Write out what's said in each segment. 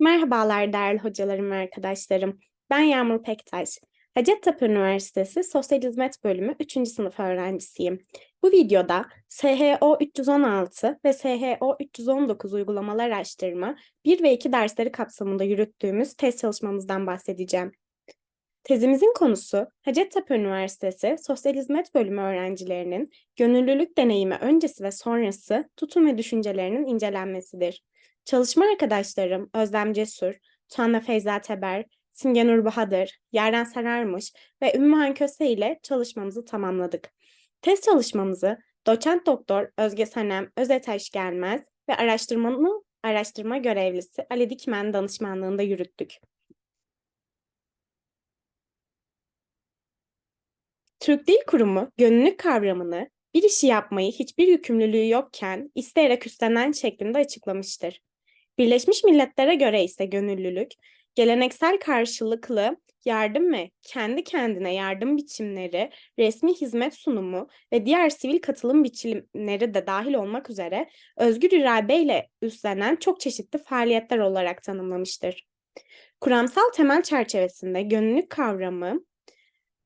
Merhabalar değerli hocalarım ve arkadaşlarım. Ben Yağmur Pektaş. Hacettepe Üniversitesi Sosyal Hizmet Bölümü 3. sınıf öğrencisiyim. Bu videoda SHO 316 ve SHO 319 uygulamalar araştırma 1 ve 2 dersleri kapsamında yürüttüğümüz test çalışmamızdan bahsedeceğim. Tezimizin konusu Hacettepe Üniversitesi Sosyal Hizmet Bölümü öğrencilerinin gönüllülük deneyimi öncesi ve sonrası tutum ve düşüncelerinin incelenmesidir. Çalışma arkadaşlarım Özlem Cesur, Tuanna Feyza Teber, Simge Nur Bahadır, Yaren Sararmış ve Ümmü Köse ile çalışmamızı tamamladık. Test çalışmamızı doçent doktor Özge Sanem Özetaş Gelmez ve araştırmanın araştırma görevlisi Ali Dikmen danışmanlığında yürüttük. Türk Dil Kurumu gönüllülük kavramını bir işi yapmayı hiçbir yükümlülüğü yokken isteyerek üstlenen şeklinde açıklamıştır. Birleşmiş Milletler'e göre ise gönüllülük, geleneksel karşılıklı yardım ve kendi kendine yardım biçimleri, resmi hizmet sunumu ve diğer sivil katılım biçimleri de dahil olmak üzere özgür iradeyle üstlenen çok çeşitli faaliyetler olarak tanımlamıştır. Kuramsal temel çerçevesinde gönüllülük kavramı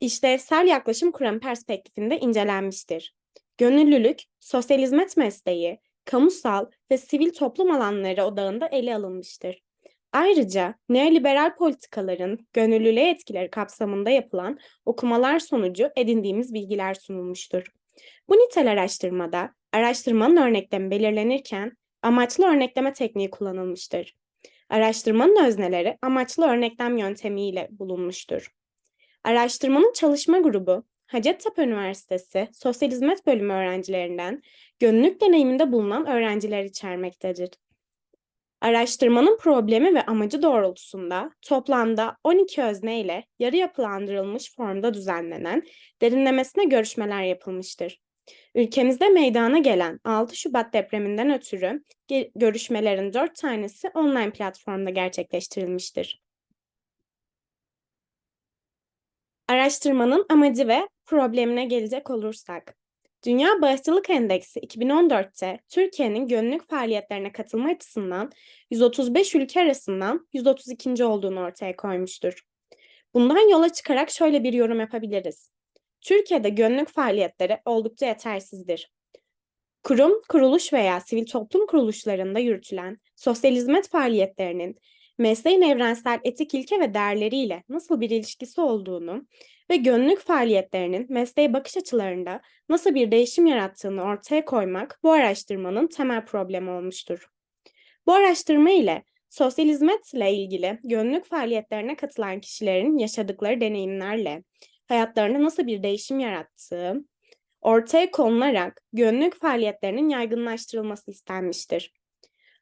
işlevsel yaklaşım kuramı perspektifinde incelenmiştir. Gönüllülük, sosyal hizmet mesleği, kamusal ve sivil toplum alanları odağında ele alınmıştır. Ayrıca neoliberal politikaların gönüllülüğe etkileri kapsamında yapılan okumalar sonucu edindiğimiz bilgiler sunulmuştur. Bu nitel araştırmada araştırmanın örneklemi belirlenirken amaçlı örnekleme tekniği kullanılmıştır. Araştırmanın özneleri amaçlı örneklem yöntemiyle bulunmuştur. Araştırmanın çalışma grubu Hacettepe Üniversitesi Sosyal Hizmet Bölümü öğrencilerinden gönüllülük deneyiminde bulunan öğrenciler içermektedir. Araştırmanın problemi ve amacı doğrultusunda toplamda 12 özne ile yarı yapılandırılmış formda düzenlenen derinlemesine görüşmeler yapılmıştır. Ülkemizde meydana gelen 6 Şubat depreminden ötürü görüşmelerin 4 tanesi online platformda gerçekleştirilmiştir. Araştırmanın amacı ve problemine gelecek olursak, Dünya Bağışçılık Endeksi 2014'te Türkiye'nin gönüllülük faaliyetlerine katılma açısından 135 ülke arasından 132. olduğunu ortaya koymuştur. Bundan yola çıkarak şöyle bir yorum yapabiliriz. Türkiye'de gönüllülük faaliyetleri oldukça yetersizdir. Kurum, kuruluş veya sivil toplum kuruluşlarında yürütülen sosyal hizmet faaliyetlerinin mesleğin evrensel etik ilke ve değerleriyle nasıl bir ilişkisi olduğunu ve gönüllülük faaliyetlerinin mesleğe bakış açılarında nasıl bir değişim yarattığını ortaya koymak bu araştırmanın temel problemi olmuştur. Bu araştırma ile sosyal hizmetle ilgili gönüllülük faaliyetlerine katılan kişilerin yaşadıkları deneyimlerle hayatlarında nasıl bir değişim yarattığı ortaya konularak gönüllülük faaliyetlerinin yaygınlaştırılması istenmiştir.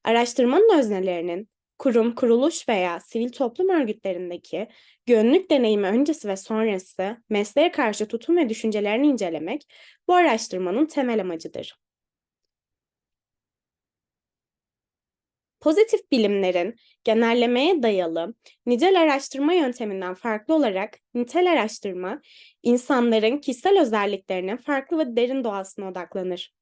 Araştırmanın öznelerinin kurum, kuruluş veya sivil toplum örgütlerindeki gönüllülük deneyimi öncesi ve sonrası mesleğe karşı tutum ve düşüncelerini incelemek bu araştırmanın temel amacıdır. Pozitif bilimlerin genellemeye dayalı nicel araştırma yönteminden farklı olarak nitel araştırma insanların kişisel özelliklerinin farklı ve derin doğasına odaklanır.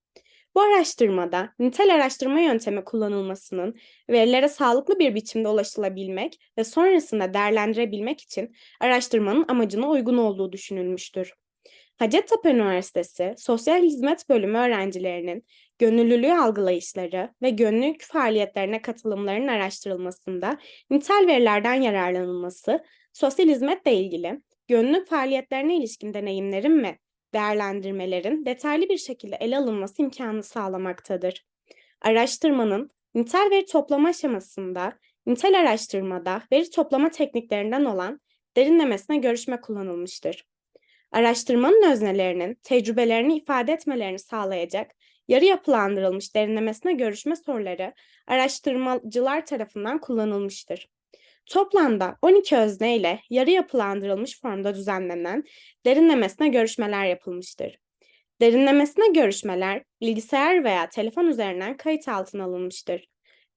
Bu araştırmada nitel araştırma yöntemi kullanılmasının verilere sağlıklı bir biçimde ulaşılabilmek ve sonrasında değerlendirebilmek için araştırmanın amacına uygun olduğu düşünülmüştür. Hacettepe Üniversitesi Sosyal Hizmet Bölümü öğrencilerinin gönüllülüğü algılayışları ve gönüllülük faaliyetlerine katılımlarının araştırılmasında nitel verilerden yararlanılması, sosyal hizmetle ilgili gönüllülük faaliyetlerine ilişkin deneyimlerin ve değerlendirmelerin detaylı bir şekilde ele alınması imkanı sağlamaktadır. Araştırmanın nitel veri toplama aşamasında, nitel araştırmada veri toplama tekniklerinden olan derinlemesine görüşme kullanılmıştır. Araştırmanın öznelerinin tecrübelerini ifade etmelerini sağlayacak yarı yapılandırılmış derinlemesine görüşme soruları araştırmacılar tarafından kullanılmıştır. Toplamda 12 özne ile yarı yapılandırılmış formda düzenlenen derinlemesine görüşmeler yapılmıştır. Derinlemesine görüşmeler bilgisayar veya telefon üzerinden kayıt altına alınmıştır.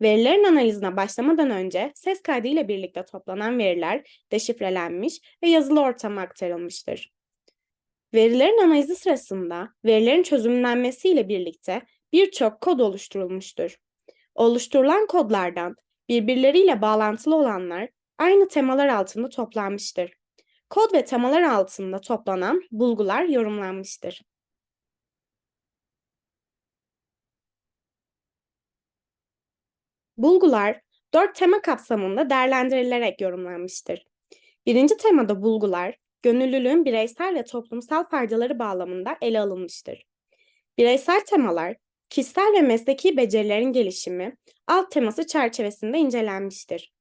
Verilerin analizine başlamadan önce ses kaydı ile birlikte toplanan veriler deşifrelenmiş ve yazılı ortama aktarılmıştır. Verilerin analizi sırasında verilerin çözümlenmesiyle birlikte birçok kod oluşturulmuştur. Oluşturulan kodlardan birbirleriyle bağlantılı olanlar aynı temalar altında toplanmıştır. Kod ve temalar altında toplanan bulgular yorumlanmıştır. Bulgular dört tema kapsamında değerlendirilerek yorumlanmıştır. Birinci temada bulgular, gönüllülüğün bireysel ve toplumsal faydaları bağlamında ele alınmıştır. Bireysel temalar, kişisel ve mesleki becerilerin gelişimi alt teması çerçevesinde incelenmiştir.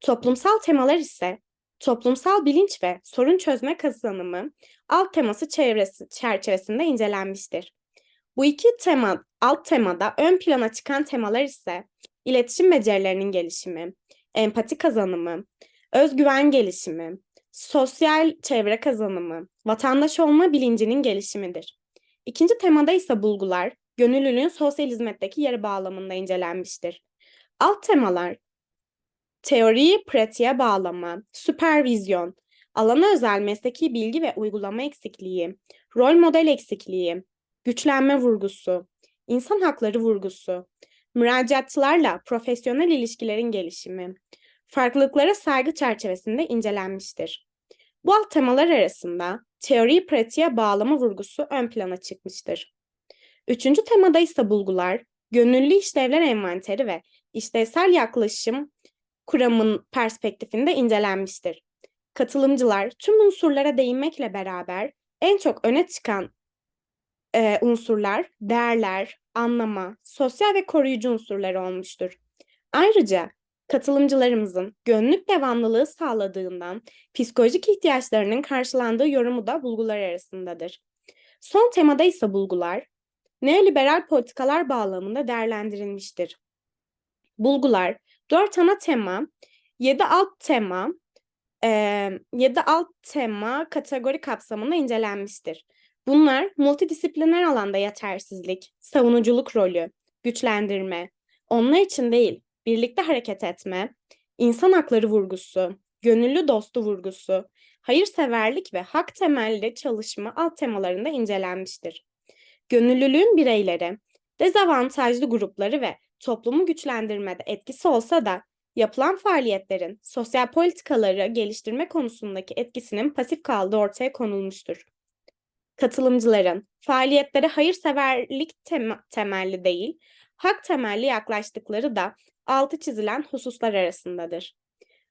Toplumsal temalar ise toplumsal bilinç ve sorun çözme kazanımı alt teması çevresi çerçevesinde incelenmiştir. Bu iki tema, alt temada ön plana çıkan temalar ise iletişim becerilerinin gelişimi, empati kazanımı, özgüven gelişimi, sosyal çevre kazanımı, vatandaş olma bilincinin gelişimidir. İkinci temada ise bulgular, gönüllülüğün sosyal hizmetteki yeri bağlamında incelenmiştir. Alt temalar, teoriyi pratiğe bağlama, süpervizyon, alana özel mesleki bilgi ve uygulama eksikliği, rol model eksikliği, güçlenme vurgusu, insan hakları vurgusu, müracaatçılarla profesyonel ilişkilerin gelişimi, farklılıklara saygı çerçevesinde incelenmiştir. Bu alt temalar arasında teori pratiğe bağlama vurgusu ön plana çıkmıştır. Üçüncü temada ise bulgular, gönüllü işlevler envanteri ve işlevsel yaklaşım kuramın perspektifinde incelenmiştir. Katılımcılar tüm unsurlara değinmekle beraber en çok öne çıkan e, unsurlar, değerler, anlama, sosyal ve koruyucu unsurlar olmuştur. Ayrıca katılımcılarımızın gönlük devamlılığı sağladığından psikolojik ihtiyaçlarının karşılandığı yorumu da bulgular arasındadır. Son temada ise bulgular, neoliberal politikalar bağlamında değerlendirilmiştir. Bulgular, dört ana tema, yedi alt tema, e, yedi alt tema kategori kapsamında incelenmiştir. Bunlar multidisipliner alanda yetersizlik, savunuculuk rolü, güçlendirme, onlar için değil, birlikte hareket etme, insan hakları vurgusu, gönüllü dostu vurgusu, hayırseverlik ve hak temelli çalışma alt temalarında incelenmiştir. Gönüllülüğün bireyleri, dezavantajlı grupları ve toplumu güçlendirmede etkisi olsa da yapılan faaliyetlerin sosyal politikaları geliştirme konusundaki etkisinin pasif kaldığı ortaya konulmuştur katılımcıların faaliyetlere hayırseverlik tem temelli değil, hak temelli yaklaştıkları da altı çizilen hususlar arasındadır.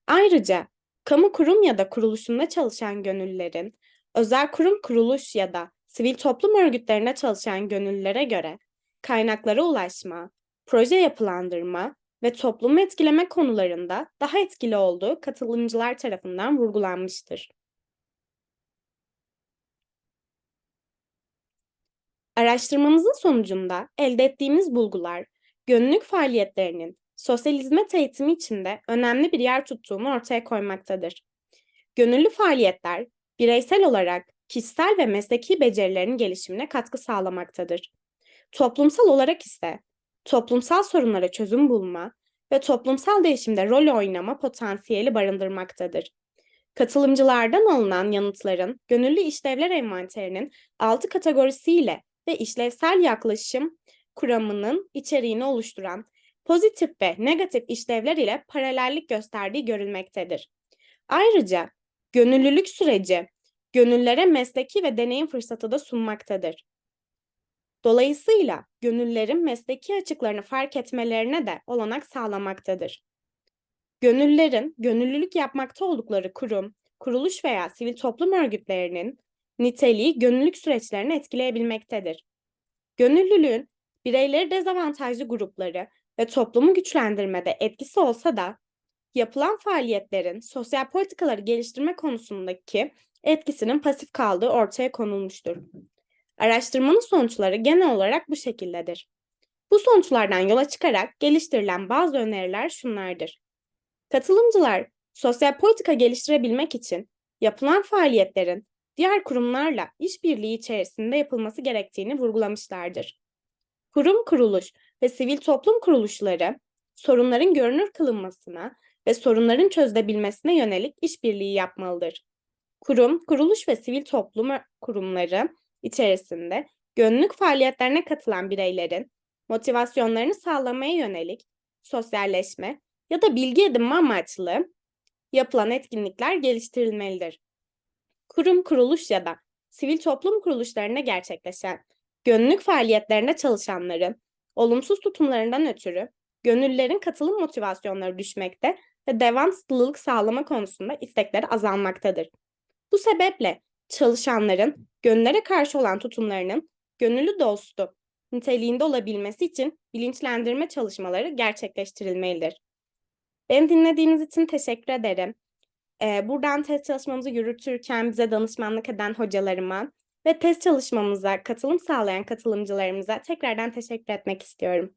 Ayrıca kamu kurum ya da kuruluşunda çalışan gönüllülerin, özel kurum kuruluş ya da sivil toplum örgütlerine çalışan gönüllülere göre kaynaklara ulaşma, proje yapılandırma ve toplumu etkileme konularında daha etkili olduğu katılımcılar tarafından vurgulanmıştır. Araştırmamızın sonucunda elde ettiğimiz bulgular, gönüllülük faaliyetlerinin sosyal hizmet eğitimi içinde önemli bir yer tuttuğunu ortaya koymaktadır. Gönüllü faaliyetler, bireysel olarak kişisel ve mesleki becerilerin gelişimine katkı sağlamaktadır. Toplumsal olarak ise toplumsal sorunlara çözüm bulma ve toplumsal değişimde rol oynama potansiyeli barındırmaktadır. Katılımcılardan alınan yanıtların gönüllü işlevler envanterinin 6 kategorisiyle ve işlevsel yaklaşım kuramının içeriğini oluşturan pozitif ve negatif işlevler ile paralellik gösterdiği görülmektedir. Ayrıca gönüllülük süreci gönüllere mesleki ve deneyim fırsatı da sunmaktadır. Dolayısıyla gönüllerin mesleki açıklarını fark etmelerine de olanak sağlamaktadır. Gönüllerin gönüllülük yapmakta oldukları kurum, kuruluş veya sivil toplum örgütlerinin niteliği gönüllülük süreçlerini etkileyebilmektedir. Gönüllülüğün bireyleri dezavantajlı grupları ve toplumu güçlendirmede etkisi olsa da yapılan faaliyetlerin sosyal politikaları geliştirme konusundaki etkisinin pasif kaldığı ortaya konulmuştur. Araştırmanın sonuçları genel olarak bu şekildedir. Bu sonuçlardan yola çıkarak geliştirilen bazı öneriler şunlardır. Katılımcılar sosyal politika geliştirebilmek için yapılan faaliyetlerin diğer kurumlarla işbirliği içerisinde yapılması gerektiğini vurgulamışlardır. Kurum kuruluş ve sivil toplum kuruluşları sorunların görünür kılınmasına ve sorunların çözülebilmesine yönelik işbirliği yapmalıdır. Kurum, kuruluş ve sivil toplum kurumları içerisinde gönüllülük faaliyetlerine katılan bireylerin motivasyonlarını sağlamaya yönelik sosyalleşme ya da bilgi edinme amaçlı yapılan etkinlikler geliştirilmelidir. Kurum, kuruluş ya da sivil toplum kuruluşlarında gerçekleşen gönüllülük faaliyetlerinde çalışanların olumsuz tutumlarından ötürü gönüllülerin katılım motivasyonları düşmekte ve devamlılık sağlama konusunda istekleri azalmaktadır. Bu sebeple çalışanların gönüllere karşı olan tutumlarının gönüllü dostu niteliğinde olabilmesi için bilinçlendirme çalışmaları gerçekleştirilmelidir. Beni dinlediğiniz için teşekkür ederim. Ee, buradan test çalışmamızı yürütürken bize danışmanlık eden hocalarıma ve test çalışmamıza katılım sağlayan katılımcılarımıza tekrardan teşekkür etmek istiyorum.